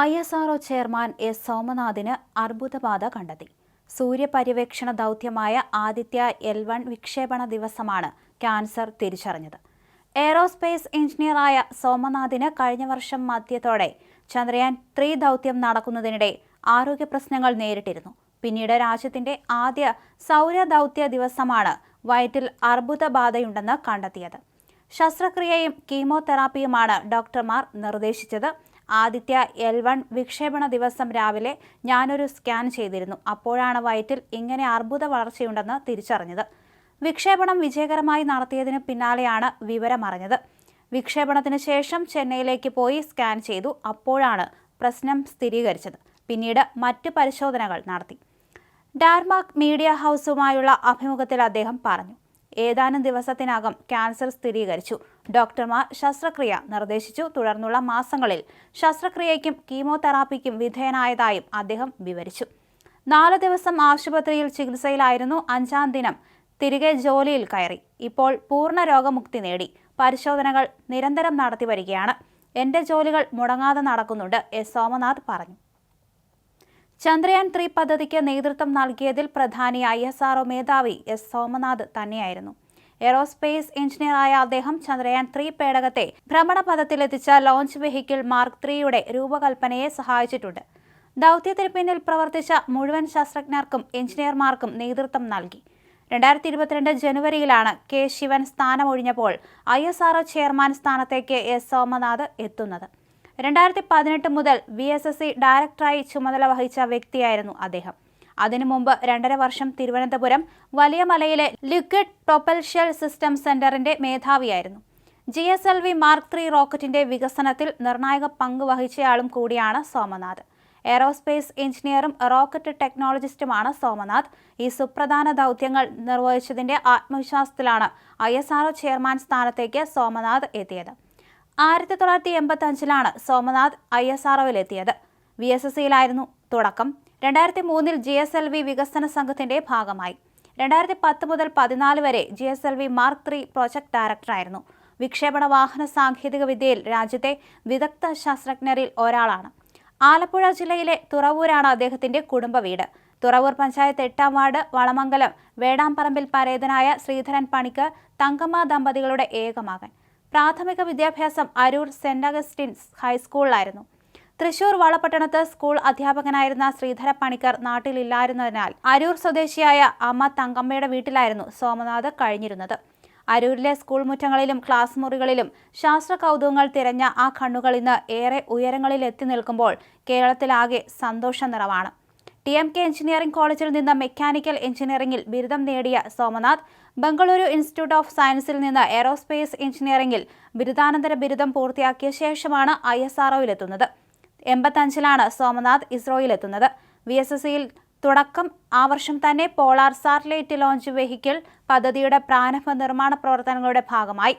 I S RO chairman S സോമനാഥിന് അർബുദബാധ കണ്ടെത്തി. സൂര്യപര്യവേക്ഷണ ദൗത്യമായ ആദിത്യ എൽ വൺ വിക്ഷേപണ ദിവസമാണ് ക്യാൻസർ തിരിച്ചറിഞ്ഞത്. എയറോസ്പേസ് എഞ്ചിനീയറായ സോമനാഥിന് കഴിഞ്ഞ വർഷം മധ്യത്തോടെ ചന്ദ്രയാൻ ത്രീ ദൗത്യം നടക്കുന്നതിനിടെ ആരോഗ്യ പ്രശ്നങ്ങൾ നേരിട്ടിരുന്നു. പിന്നീട് രാജ്യത്തിന്റെ ആദ്യ സൗര ദൗത്യ ദിവസമാണ് വയറ്റിൽ അർബുദബാധയുണ്ടെന്ന് കണ്ടെത്തിയത്. ശസ്ത്രക്രിയയും കീമോതെറാപ്പിയുമാണ് ഡോക്ടർമാർ നിർദ്ദേശിച്ചത്. ആദിത്യ എൽ വൺ വിക്ഷേപണ ദിവസം രാവിലെ ഞാനൊരു സ്കാൻ ചെയ്തിരുന്നു. അപ്പോഴാണ് വയറ്റിൽ ഇങ്ങനെ അർബുദ വളർച്ചയുണ്ടെന്ന് തിരിച്ചറിഞ്ഞത്. വിക്ഷേപണം വിജയകരമായി നടത്തിയതിന് പിന്നാലെയാണ് വിവരമറിഞ്ഞത്. വിക്ഷേപണത്തിന് ശേഷം ചെന്നൈയിലേക്ക് പോയി സ്കാൻ ചെയ്തു. അപ്പോഴാണ് പ്രശ്നം സ്ഥിരീകരിച്ചത്. പിന്നീട് മറ്റ് പരിശോധനകൾ നടത്തി. ഡാർമാക് മീഡിയ ഹൗസുമായുള്ള അഭിമുഖത്തിൽ അദ്ദേഹം പറഞ്ഞു. ഏതാനും ദിവസത്തിനകം ക്യാൻസർ സ്ഥിരീകരിച്ചു. ഡോക്ടർമാർ ശസ്ത്രക്രിയ നിർദ്ദേശിച്ചു. തുടർന്നുള്ള മാസങ്ങളിൽ ശസ്ത്രക്രിയയ്ക്കും കീമോതെറാപ്പിക്കും വിധേയനായതായും അദ്ദേഹം വിവരിച്ചു. നാല് ദിവസം ആശുപത്രിയിൽ ചികിത്സയിലായിരുന്നു. അഞ്ചാം ദിനം തിരികെ ജോലിയിൽ കയറി. ഇപ്പോൾ പൂർണ രോഗമുക്തി നേടി. പരിശോധനകൾ നിരന്തരം നടത്തി വരികയാണ്. എന്റെ ജോലികൾ മുടങ്ങാതെ നടക്കുന്നുണ്ട് എസ്. സോമനാഥ് പറഞ്ഞു. ചന്ദ്രയാൻ ത്രീ പദ്ധതിക്ക് നേതൃത്വം നൽകിയതിൽ പ്രധാനി ഐ എസ് ആർഒ മേധാവി എസ് സോമനാഥ് തന്നെയായിരുന്നു. എയറോസ്പേസ് എഞ്ചിനീയറായ അദ്ദേഹം ചന്ദ്രയാൻ ത്രീ പേടകത്തെ ഭ്രമണപഥത്തിലെത്തിച്ച ലോഞ്ച് വെഹിക്കിൾ മാർക്ക് ത്രീയുടെ രൂപകൽപ്പനയെ സഹായിച്ചിട്ടുണ്ട്. ദൗത്യത്തിന് പിന്നിൽ പ്രവർത്തിച്ച മുഴുവൻ ശാസ്ത്രജ്ഞർക്കും എഞ്ചിനീയർമാർക്കും നേതൃത്വം നൽകി. രണ്ടായിരത്തി ഇരുപത്തിരണ്ട് ജനുവരിയിലാണ് കെ ശിവൻ സ്ഥാനമൊഴിഞ്ഞപ്പോൾ ഐ എസ് ആർഒ ചെയർമാൻ സ്ഥാനത്തേക്ക് എസ് സോമനാഥ് എത്തുന്നത്. രണ്ടായിരത്തി പതിനെട്ട് മുതൽ വി എസ് എസ് സി ഡയറക്ടറായി ചുമതല വഹിച്ച വ്യക്തിയായിരുന്നു അദ്ദേഹം. അതിനു മുമ്പ് രണ്ടര വർഷം തിരുവനന്തപുരം വലിയ മലയിലെ ലിക്വിഡ് പ്രൊപ്പൽഷ്യൽ സിസ്റ്റം സെന്ററിന്റെ മേധാവിയായിരുന്നു. G S L V mark three റോക്കറ്റിന്റെ വികസനത്തിൽ നിർണായക പങ്ക് വഹിച്ചയാളും കൂടിയാണ് സോമനാഥ്. എയറോസ്പേസ് എഞ്ചിനീയറും റോക്കറ്റ് ടെക്നോളജിസ്റ്റുമാണ് സോമനാഥ്. ഈ സുപ്രധാന ദൗത്യങ്ങൾ നിർവഹിച്ചതിന്റെ ആത്മവിശ്വാസത്തിലാണ് ഐ ചെയർമാൻ സ്ഥാനത്തേക്ക് സോമനാഥ് എത്തിയത്. ആയിരത്തി തൊള്ളായിരത്തി എൺപത്തി അഞ്ചിലാണ് സോമനാഥ് ഐ എസ് ആർഒയിലെത്തിയത് വി എസ് എസ് സിയിലായിരുന്നു. തുടക്കം രണ്ടായിരത്തി മൂന്നിൽ ജി എസ് എൽ വി വികസന സംഘത്തിന്റെ ഭാഗമായി. രണ്ടായിരത്തി പത്ത് മുതൽ പതിനാല് വരെ G S L V mark three project ഡയറക്ടറായിരുന്നു. വിക്ഷേപണ വാഹന സാങ്കേതിക വിദ്യയിൽ രാജ്യത്തെ വിദഗ്ധ ശാസ്ത്രജ്ഞരിൽ ഒരാളാണ്. ആലപ്പുഴ ജില്ലയിലെ തുറവൂരാണ് അദ്ദേഹത്തിന്റെ കുടുംബ വീട്. തുറവൂർ പഞ്ചായത്ത് എട്ടാം വാർഡ് വളമംഗലം വേടാംപറമ്പിൽ പരേതനായ ശ്രീധരൻ പണിക്ക് തങ്കമ്മ ദമ്പതികളുടെ ഏക മകൻ. പ്രാഥമിക വിദ്യാഭ്യാസം അരൂർ സെന്റ് അഗസ്റ്റിൻസ് ഹൈസ്കൂളിലായിരുന്നു. തൃശൂർ വളപട്ടണത്ത് സ്കൂൾ അധ്യാപകനായിരുന്ന ശ്രീധര പണിക്കർ നാട്ടിലില്ലായിരുന്നതിനാൽ അരൂർ സ്വദേശിയായ അമ്മ തങ്കമ്മയുടെ വീട്ടിലായിരുന്നു സോമനാഥ് കഴിഞ്ഞിരുന്നത്. അരൂരിലെ സ്കൂൾ മുറ്റങ്ങളിലും ക്ലാസ് മുറികളിലും ശാസ്ത്ര കൗതുകങ്ങൾ തിരഞ്ഞ ആ കണ്ണുകൾ ഇന്ന് ഏറെ ഉയരങ്ങളിൽ എത്തി നിൽക്കുമ്പോൾ കേരളത്തിലാകെ സന്തോഷ നിറവാണ് ടി എം കെ എഞ്ചിനീയറിംഗ് കോളേജിൽ നിന്ന് മെക്കാനിക്കൽ എഞ്ചിനീയറിംഗിൽ ബിരുദം നേടിയ സോമനാഥ് ബംഗളൂരു ഇൻസ്റ്റിറ്റ്യൂട്ട് ഓഫ് സയൻസിൽ നിന്ന് എയറോസ്പേസ് എഞ്ചിനീയറിംഗിൽ ബിരുദാനന്തര ബിരുദം പൂർത്തിയാക്കിയ ശേഷമാണ് ഐ എസ് ആർഒയിലെത്തുന്നത് എൺപത്തഞ്ചിലാണ് സോമനാഥ് ഇസ്രോയിലെത്തുന്നത്. വി എസ് എസ് സിയിൽ തുടക്കം ആ വർഷം തന്നെ പോളാർ സാറ്റലൈറ്റ് ലോഞ്ച് വെഹിക്കിൾ പദ്ധതിയുടെ പ്രാരംഭ നിർമ്മാണ പ്രവർത്തനങ്ങളുടെ ഭാഗമായി.